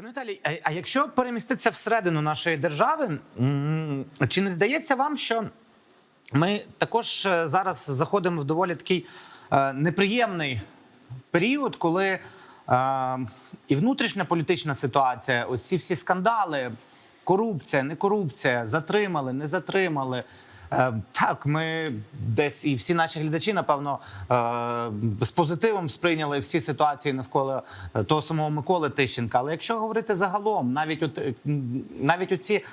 Пане Віталій, а, а якщо переміститися всередину нашої держави, чи не здається вам, що ми також е, зараз заходимо в доволі такий е, неприємний період, коли е, і внутрішня політична ситуація, ось ці всі скандали, корупція, не корупція, затримали, не затримали. Е, Так, ми десь і всі наші глядачі, напевно, е, з позитивом сприйняли всі ситуації навколо е, того самого Миколи Тищенка. Але якщо говорити загалом, навіть от навіть оці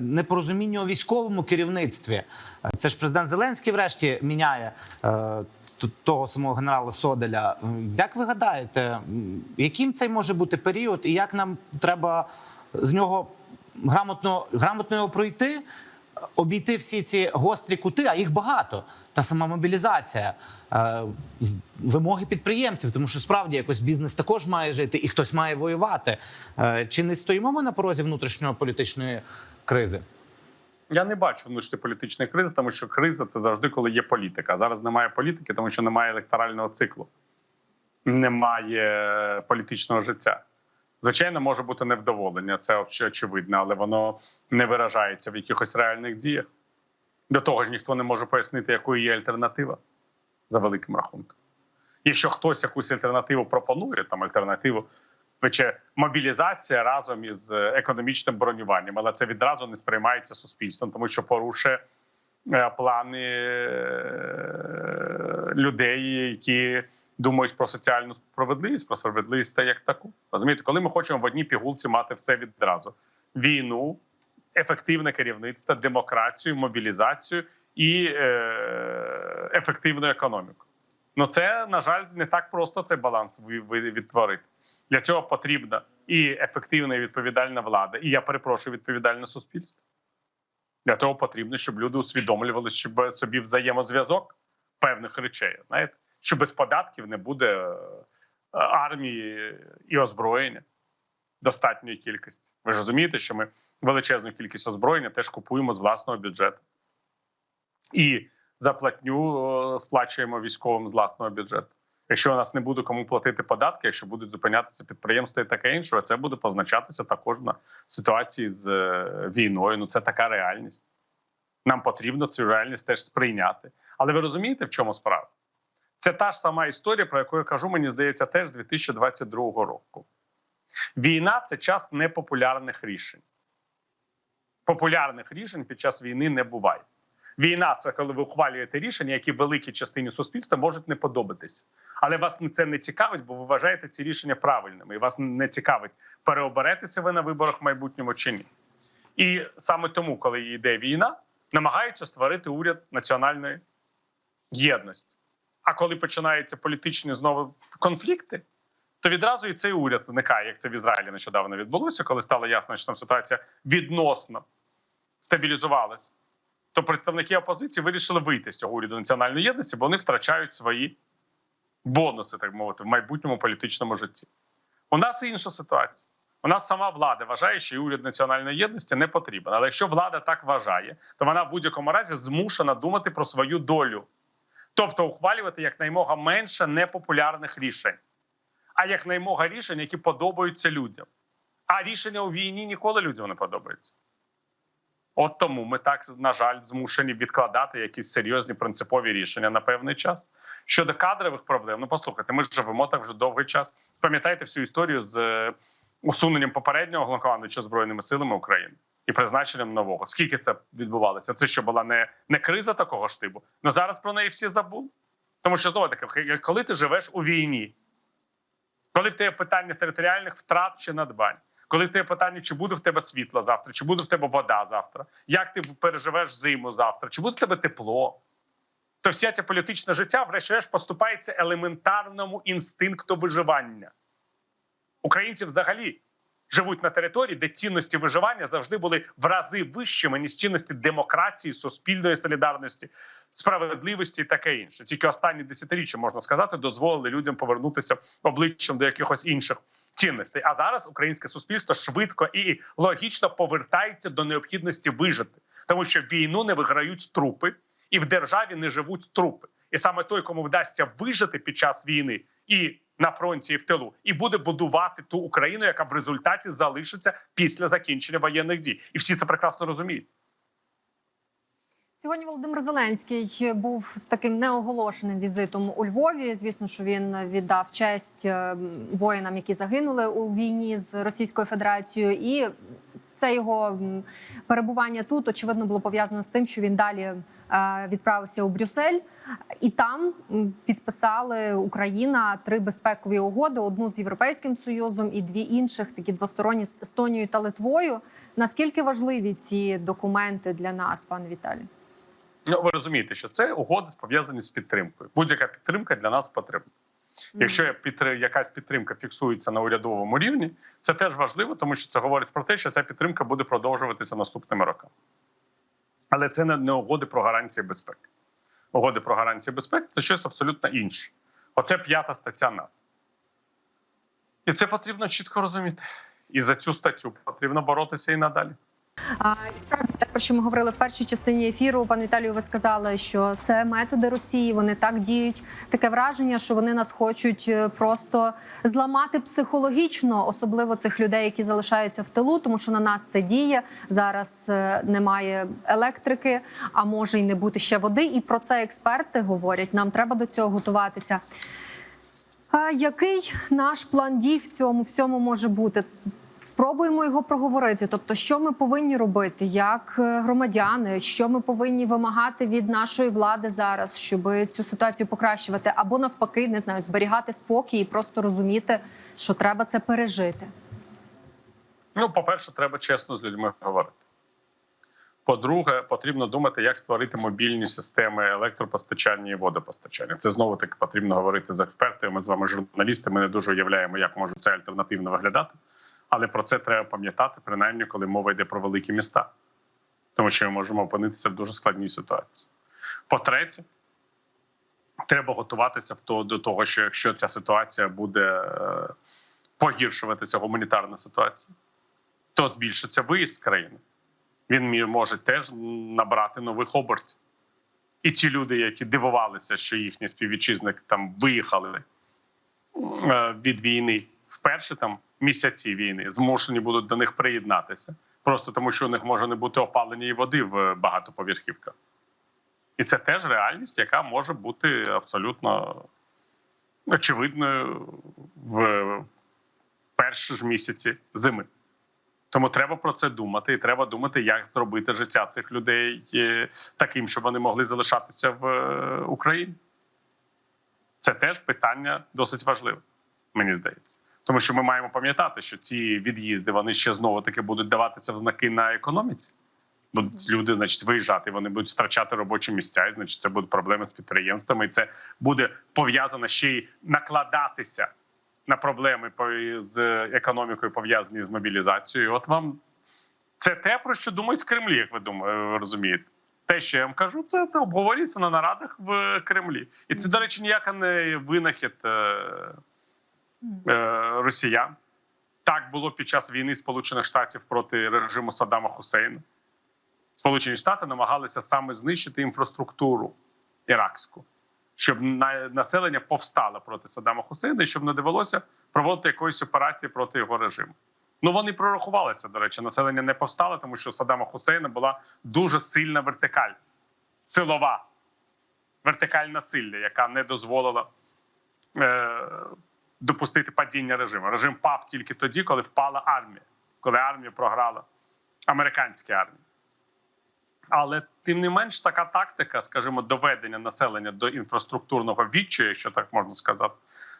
непорозуміння у військовому керівництві, це ж президент Зеленський, врешті, міняє. Того самого генерала Соделя, як ви гадаєте, яким цей може бути період, і як нам треба з нього грамотно, грамотно його пройти, обійти всі ці гострі кути, а їх багато. Та сама мобілізація, е, вимоги підприємців, тому що справді якось бізнес також має жити і хтось має воювати. Е, Чи не стоїмо ми на порозі внутрішньої політичної кризи? Я не бачу внутрішньополітичної кризи, тому що криза це завжди коли є політика. Зараз немає політики, тому що немає електорального циклу, немає політичного життя. Звичайно, може бути невдоволення, це очевидно, але воно не виражається в якихось реальних діях. До того ж, ніхто не може пояснити, якою є альтернатива за великим рахунком. Якщо хтось якусь альтернативу пропонує, там альтернативу пече мобілізація разом із е, економічним бронюванням, але це відразу не сприймається суспільством, тому що порушує е, плани е, людей, які думають про соціальну справедливість, про справедливість та як таку. Розумієте, коли ми хочемо в одній пігулці мати все відразу: війну, ефективне керівництво, демократію, мобілізацію і е, ефективну економіку. Ну це на жаль не так просто цей баланс відтворити. Для цього потрібна і ефективна і відповідальна влада, і я перепрошую відповідальне суспільство. Для того потрібно, щоб люди усвідомлювали щоб собі взаємозв'язок певних речей. Знаєте, що без податків не буде е, армії і озброєння достатньої кількості. Ви ж розумієте, що ми величезну кількість озброєння теж купуємо з власного бюджету. І заплатню е, сплачуємо військовим з власного бюджету. Якщо у нас не буде кому платити податки, якщо будуть зупинятися підприємства і таке інше, це буде позначатися також на ситуації з е, війною. Ну це така реальність. Нам потрібно цю реальність теж сприйняти. Але ви розумієте, в чому справа? Це та ж сама історія, про яку я кажу, мені здається, теж 2022 року. Війна це час непопулярних рішень. Популярних рішень під час війни не буває. Війна це коли ви ухвалюєте рішення, які великій частині суспільства можуть не подобатися. Але вас це не цікавить, бо ви вважаєте ці рішення правильними. І вас не цікавить, переоберетеся ви на виборах в майбутньому чи ні. І саме тому, коли йде війна, намагаються створити уряд національної єдності. А коли починаються політичні знову конфлікти, то відразу і цей уряд зникає, як це в Ізраїлі нещодавно відбулося, коли стало ясно, що там ситуація відносно стабілізувалася. То представники опозиції вирішили вийти з цього уряду національної єдності, бо вони втрачають свої бонуси, так мовити, в майбутньому політичному житті. У нас інша ситуація. У нас сама влада вважає, що і уряд національної єдності не потрібен. Але якщо влада так вважає, то вона в будь-якому разі змушена думати про свою долю, тобто ухвалювати якнаймога менше непопулярних рішень, а якнаймога рішень, які подобаються людям. А рішення у війні ніколи людям не подобаються. От тому ми так, на жаль, змушені відкладати якісь серйозні принципові рішення на певний час. Щодо кадрових проблем, ну послухайте, ми живемо так вже довгий час. Пам'ятаєте всю історію з е, усуненням попереднього головнокомандуюча збройними силами України і призначенням нового. Скільки це відбувалося? Це що була не, не криза такого штибу? Ну зараз про неї всі забули. Тому що знову таки, коли ти живеш у війні, коли в тебе питання територіальних втрат чи надбань, коли в тебе питання, чи буде в тебе світло завтра, чи буде в тебе вода завтра, як ти переживеш зиму завтра, чи буде в тебе тепло, то вся ця політичне життя, врешті-решт, поступається елементарному інстинкту виживання. Українці взагалі живуть на території, де цінності виживання завжди були в рази вищими, ніж цінності демократії, суспільної солідарності, справедливості і таке інше. Тільки останні десятиріччя, можна сказати, дозволили людям повернутися обличчям до якихось інших цінностей. А зараз українське суспільство швидко і логічно повертається до необхідності вижити, тому що війну не виграють трупи, і в державі не живуть трупи. І саме той, кому вдасться вижити під час війни і на фронті, і в тилу, і буде будувати ту Україну, яка в результаті залишиться після закінчення воєнних дій, і всі це прекрасно розуміють. Сьогодні Володимир Зеленський був з таким неоголошеним візитом у Львові. Звісно, що він віддав честь е, воїнам, які загинули у війні з Російською Федерацією, і це його перебування тут очевидно було пов'язано з тим, що він далі е, відправився у Брюссель, і там підписали Україна три безпекові угоди: одну з Європейським Союзом і дві інших, такі двосторонні з Естонією та Литвою. Наскільки важливі ці документи для нас, пан Віталій? Ну ви розумієте, що це угоди пов'язані з підтримкою. Будь-яка підтримка для нас потрібна. Якщо якась підтримка фіксується на урядовому рівні, це теж важливо, тому що це говорить про те, що ця підтримка буде продовжуватися наступними роками. Але це не, не угоди про гарантії безпеки. Угоди про гарантії безпеки це щось абсолютно інше. Оце п'ята стаття НАТО. І це потрібно чітко розуміти. І за цю статтю потрібно боротися і надалі. І справді про що ми говорили в першій частині ефіру. Пан Віталію, ви сказали, що це методи Росії. Вони так діють. Таке враження, що вони нас хочуть е, просто зламати психологічно, особливо цих людей, які залишаються в тилу, тому що на нас це діє зараз. е, Немає електрики, а може й не бути ще води. І про це експерти говорять. Нам треба до цього готуватися. А який наш план дій в цьому всьому може бути? Спробуємо його проговорити. Тобто, що ми повинні робити як е, громадяни, що ми повинні вимагати від нашої влади зараз, щоб цю ситуацію покращувати, або навпаки, не знаю, зберігати спокій і просто розуміти, що треба це пережити. Ну, по-перше, треба чесно з людьми говорити. По-друге, потрібно думати, як створити мобільні системи електропостачання і водопостачання. Це знову таки потрібно говорити з експертами. Ми з вами журналісти. Ми не дуже уявляємо, як може це альтернативно виглядати. Але про це треба пам'ятати, принаймні, коли мова йде про великі міста, тому що ми можемо опинитися в дуже складній ситуації. По-третє, треба готуватися до того, що якщо ця ситуація буде е, погіршуватися, гуманітарна ситуація, то збільшиться виїзд з країни. Він може теж набрати нових обертів. І ті люди, які дивувалися, що їхні співвітчизники там виїхали е, від війни в перші там місяці війни, змушені будуть до них приєднатися, просто тому що у них може не бути опалення і води в багатоповерхівках. І це теж реальність, яка може бути абсолютно очевидною в перші ж місяці зими. Тому треба про це думати, і треба думати, як зробити життя цих людей е, таким, щоб вони могли залишатися в е, Україні. Це теж питання досить важливе, мені здається. Тому що ми маємо пам'ятати, що ці від'їзди вони ще знову таки будуть даватися в знаки на економіці. Будуть люди, значить, виїжджати, вони будуть втрачати робочі місця, і значить, це будуть проблеми з підприємствами, і це буде пов'язано ще й накладатися на проблеми з економікою, пов'язані з мобілізацією. От вам це те, про що думають в Кремлі, як ви думаєте, розумієте. Те, що я вам кажу, це обговорюється на нарадах в Кремлі. І це, до речі, ніяка не винахід е, росіян. Так було під час війни Сполучених Штатів проти режиму Саддама Хусейна. Сполучені Штати намагалися саме знищити інфраструктуру іракську, щоб населення повстало проти Саддама Хусейна і щоб не довелося проводити якоїсь операції проти його режиму. Ну вони прорахувалися. До речі, населення не повстало, тому що Саддама Хусейна була дуже сильна вертикаль, силова вертикаль насилля, яка не дозволила е, допустити падіння режиму. Режим пав тільки тоді, коли впала армія, коли армія програла американській армії. Але тим не менш, така тактика, скажімо, доведення населення до інфраструктурного відчаю, якщо так можна сказати,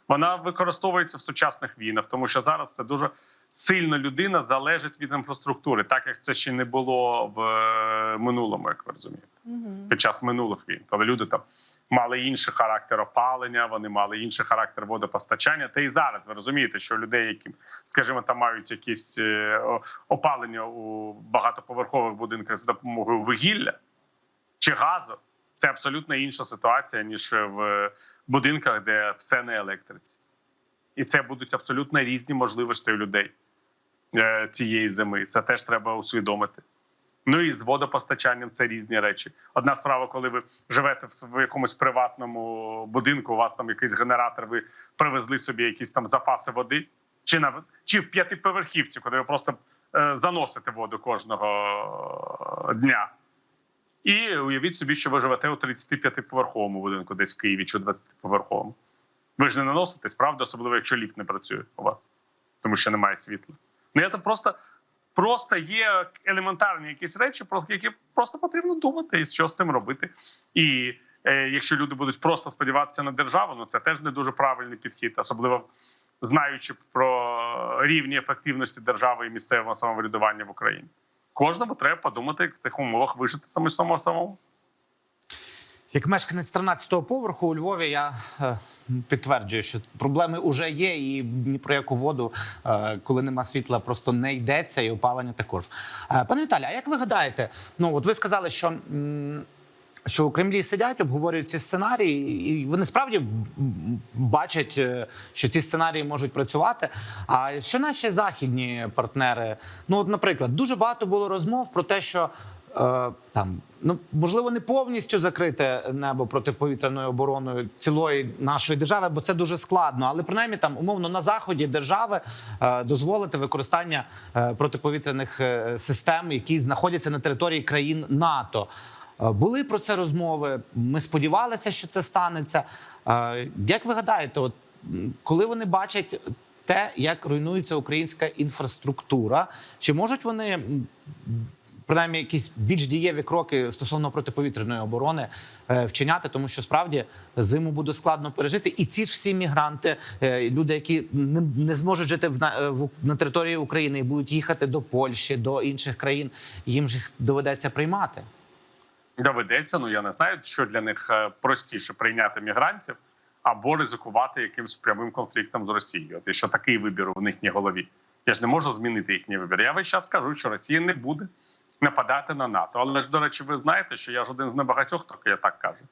вона використовується в сучасних війнах, тому що зараз це дуже сильно людина залежить від інфраструктури, так як це ще не було в е, минулому, як ви розумієте під час минулих війн, коли люди там мали інший характер опалення, вони мали інший характер водопостачання. Та і зараз ви розумієте, що людей, які, скажімо, там мають якісь е, опалення у багатоповерхових будинках за допомогою вугілля чи газу, це абсолютно інша ситуація ніж в будинках, де все на електриці, і це будуть абсолютно різні можливості у людей е, цієї зими. Це теж треба усвідомити. Ну і з водопостачанням це різні речі. Одна справа, коли ви живете в якомусь приватному будинку, у вас там якийсь генератор, ви привезли собі якісь там запаси води, чи на чи в п'ятиповерхівці, коли ви просто е, заносите воду кожного дня. І уявіть собі, що ви живете у 35-поверховому будинку, десь в Києві чи у 20-поверховому. Ви ж не наноситесь, правда, особливо якщо ліфт не працює у вас, тому що немає світла. Ну це просто, просто є елементарні якісь речі, про які просто потрібно думати і що з цим робити. І е, якщо люди будуть просто сподіватися на державу, ну це теж не дуже правильний підхід, особливо знаючи про рівні ефективності держави і місцевого самоврядування в Україні. Кожному треба подумати, як в цих умовах вижити самому самому. Як мешканець 13-го поверху у Львові, я е, підтверджую, що проблеми вже є, і ні про яку воду, е, коли нема світла, просто не йдеться, і опалення також. Е, пане Віталій, а як ви гадаєте? Ну от ви сказали, що. Що у Кремлі сидять, обговорюють ці сценарії, і вони справді бачать, що ці сценарії можуть працювати. А що наші західні партнери? Ну, от, наприклад, дуже багато було розмов про те, що там ну можливо не повністю закрите небо протиповітряною обороною цілої нашої держави, бо це дуже складно. Але принаймні там умовно на заході держави е, дозволити використання е, протиповітряних е, систем, які знаходяться на території країн НАТО. Е, Були про це розмови. Ми сподівалися, що це станеться. Е, Як ви гадаєте, от коли вони бачать те, як руйнується українська інфраструктура, чи можуть вони принаймні якісь більш дієві кроки стосовно протиповітряної оборони е, вчиняти, тому що справді зиму буде складно пережити, і ці ж всі мігранти, е, люди, які не, зможуть жити е, в- на території України і будуть їхати до Польщі, до інших країн, їм ж їх доведеться приймати. Доведеться, ну я не знаю, що для них простіше прийняти мігрантів або ризикувати якимось прямим конфліктом з Росією. От якщо такий вибір у їхній голові, я ж не можу змінити їхній вибір. Я весь час кажу, що Росія не буде нападати на НАТО. Але ж до речі, ви знаєте, що я ж один з небагатьох, хто я так кажу.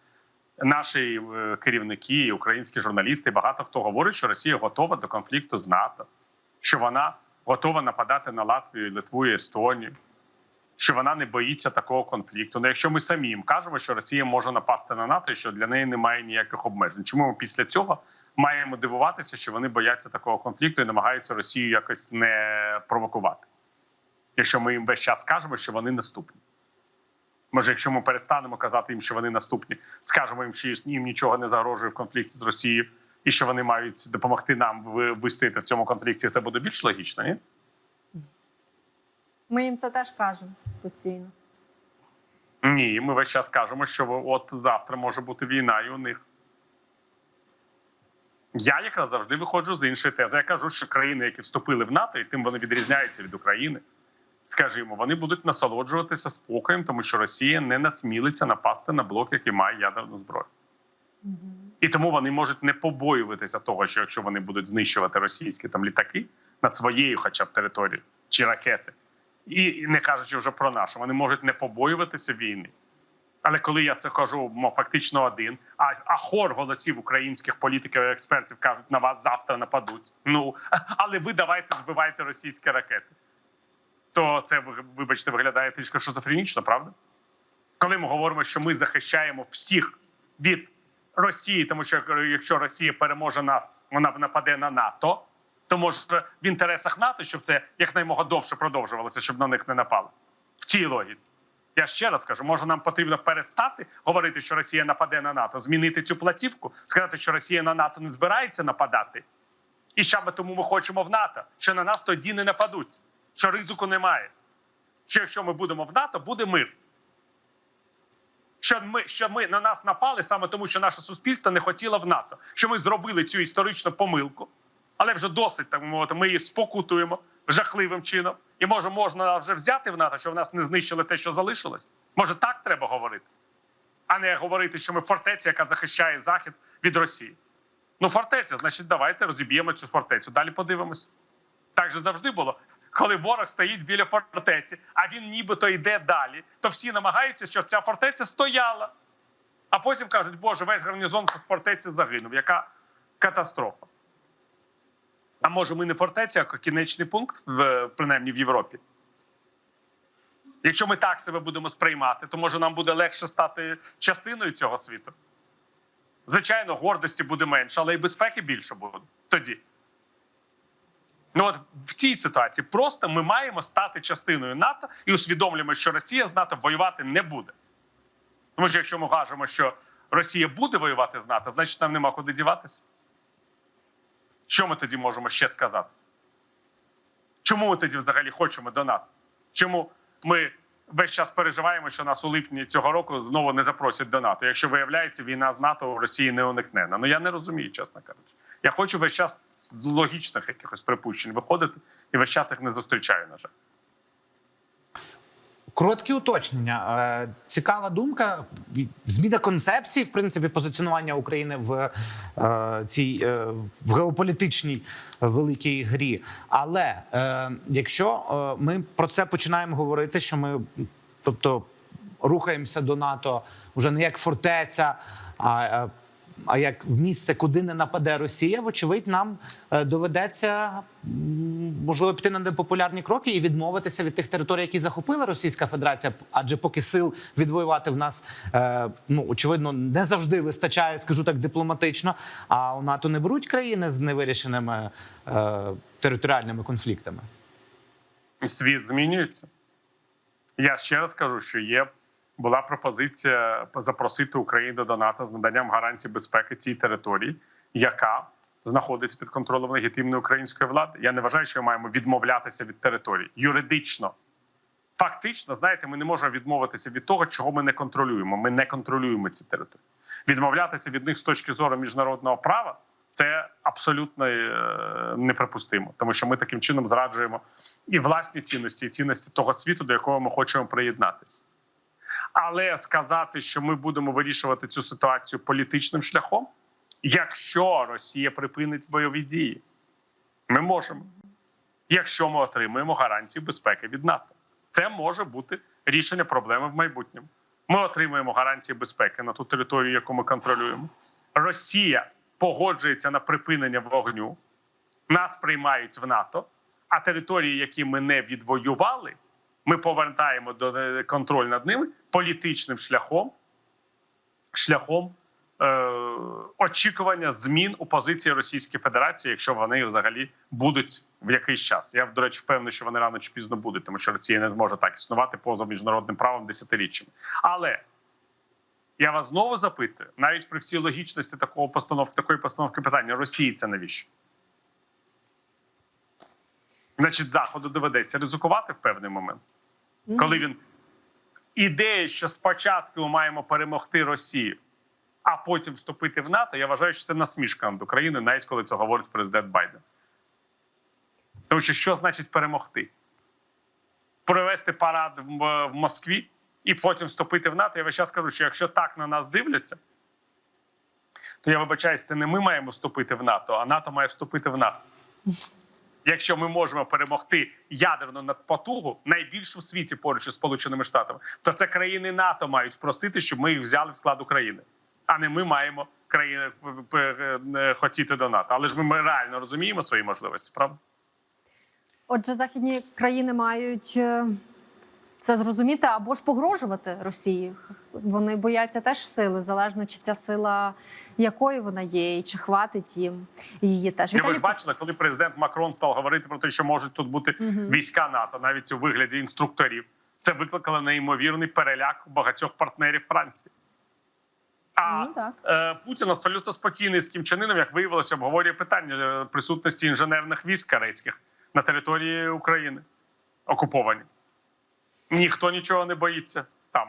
Наші е, керівники, українські журналісти, багато хто говорить, що Росія готова до конфлікту з НАТО, що вона готова нападати на Латвію, Литву і Естонію що вона не боїться такого конфлікту. Ну, якщо ми самі їм кажемо, що Росія може напасти на НАТО, що для неї немає ніяких обмежень. Чому ми після цього маємо дивуватися, що вони бояться такого конфлікту і намагаються Росію якось не провокувати? Якщо ми їм весь час кажемо, що вони наступні. Може, якщо ми перестанемо казати їм, що вони наступні, скажемо їм, що їм нічого не загрожує в конфлікті з Росією, і що вони мають допомогти нам вистояти в цьому конфлікті, це буде більш логічно, ні? Ми їм це теж кажемо постійно. Ні, ми весь час кажемо, що от завтра може бути війна і у них. Я якраз завжди виходжу з іншої тези. Я кажу, що країни, які вступили в НАТО, і тим вони відрізняються від України, скажімо, вони будуть насолоджуватися спокоєм, тому що Росія не насмілиться напасти на блок, який має ядерну зброю. І тому вони можуть не побоюватися того, що якщо вони будуть знищувати російські там літаки над своєю, хоча б територією, чи ракети, і і не кажучи вже про нашу, вони можуть не побоюватися війни. Але коли я це кажу, фактично один, а, а хор голосів українських політиків і експертів кажуть, на вас завтра нападуть. Ну але ви давайте збивайте російські ракети. То це ви- вибачте, виглядає трішки шизофренічно, правда? Коли ми говоримо, що ми захищаємо всіх від Росії, тому що якщо Росія переможе нас, вона нападе на НАТО, то може в інтересах НАТО, щоб це якнаймога довше продовжувалося, щоб на них не напали. В цій логіці. Я ще раз кажу, може нам потрібно перестати говорити, що Росія нападе на НАТО, змінити цю платівку, сказати, що Росія на НАТО не збирається нападати, і саме тому ми хочемо в НАТО, що на нас тоді не нападуть, що ризику немає. Що якщо ми будемо в НАТО, буде мир. Що ми, що ми на нас напали саме тому, що наше суспільство не хотіло в НАТО, що ми зробили цю історичну помилку, але вже досить так мовити, ми її спокутуємо жахливим чином. І може можна вже взяти в НАТО, що в нас не знищили те, що залишилось. Може, так треба говорити, а не говорити, що ми фортеця, яка захищає захід від Росії. Ну, фортеця, значить, давайте розіб'ємо цю фортецю. Далі подивимось. Так же завжди було. Коли ворог стоїть біля фортеці, а він нібито йде далі, то всі намагаються, щоб ця фортеця стояла. А потім кажуть, Боже, весь гарнізон в фортеці загинув. Яка катастрофа? А може, ми не фортеця, а кінечний пункт, принаймні в Європі? Якщо ми так себе будемо сприймати, то може нам буде легше стати частиною цього світу. Звичайно, гордості буде менше, але і безпеки більше буде тоді. Ну от в цій ситуації просто ми маємо стати частиною НАТО і усвідомлюємо, що Росія з НАТО воювати не буде. Тому що якщо ми кажемо, що Росія буде воювати з НАТО, значить нам нема куди діватися. Що ми тоді можемо ще сказати? Чому ми тоді взагалі хочемо до НАТО? Чому ми весь час переживаємо, що нас у липні цього року знову не запросять до НАТО? Якщо виявляється, війна з НАТО у Росії не уникнена. Ну я не розумію, чесно кажучи. Я хочу весь час з логічних якихось припущень виходити і весь час їх не зустрічаю, на жаль. Короткі уточнення. Е, Цікава думка. Зміна концепції, в принципі, позиціонування України в е, цій е, в геополітичній великій грі. Але якщо ми про це починаємо говорити, що ми, тобто, рухаємося до НАТО вже не як фортеця, а, а як в місце, куди не нападе Росія, вочевидь, нам е, доведеться можливо піти на непопулярні кроки і відмовитися від тих територій, які захопила Російська Федерація. Адже поки сил відвоювати в нас е, ну очевидно не завжди вистачає, скажу так дипломатично. А у НАТО не беруть країни з невирішеними е, територіальними конфліктами. світ змінюється. Я ще раз кажу, що є була пропозиція запросити Україну до НАТО з наданням гарантій безпеки цій території, яка знаходиться під контролем легітимної української влади. Я не вважаю, що ми маємо відмовлятися від території юридично. Фактично, знаєте, ми не можемо відмовитися від того, чого ми не контролюємо. Ми не контролюємо ці території. Відмовлятися від них з точки зору міжнародного права це абсолютно е, неприпустимо, тому що ми таким чином зраджуємо і власні цінності, і цінності того світу, до якого ми хочемо приєднатися. Але сказати, що ми будемо вирішувати цю ситуацію політичним шляхом, якщо Росія припинить бойові дії, ми можемо. Якщо ми отримаємо гарантію безпеки від НАТО, це може бути рішення проблеми в майбутньому. Ми отримуємо гарантії безпеки на ту територію, яку ми контролюємо. Росія погоджується на припинення вогню, нас приймають в НАТО, а території, які ми не відвоювали, ми повертаємо до е, контроль над ними політичним шляхом, шляхом е, очікування змін у позиції Російської Федерації, якщо вони взагалі будуть в якийсь час. Я до речі, впевнений, що вони рано чи пізно будуть, тому що Росія не зможе так існувати поза міжнародним правом десятиріччями. Але я вас знову запитую, навіть при всій логічності такого постановки, такої постановки питання Росії це навіщо? Значить, заходу доведеться ризикувати в певний момент, коли він ідея, що спочатку ми маємо перемогти Росію, а потім вступити в НАТО. Я вважаю, що це насмішка над Україною, навіть коли це говорить президент Байден. Тому що що значить перемогти? Провести парад в, в Москві і потім вступити в НАТО. Я весь час кажу, що якщо так на нас дивляться, то я вибачаюсь, це не ми маємо вступити в НАТО, а НАТО має вступити в нас. Якщо ми можемо перемогти ядерну надпотугу, найбільшу в світі поруч із Сполученими Штатами, то це країни НАТО мають просити, щоб ми їх взяли в склад України, а не ми маємо країни е, хотіти до НАТО. Але ж ми, ми реально розуміємо свої можливості, правда? Отже, західні країни мають е, це зрозуміти або ж погрожувати Росії. Вони бояться теж сили, залежно чи ця сила якою вона є, і чи хватить їм її теж. Ви ж бачили, коли президент Макрон став говорити про те, що можуть тут бути Мгм. війська НАТО, навіть у вигляді інструкторів. Це викликало неймовірний переляк у багатьох партнерів Франції. А Ну, так. е, Путін абсолютно спокійний з Кім Чен Іном, як виявилося, обговорює питання е, присутності інженерних військ корейських на території України окуповані. Ніхто нічого не боїться там.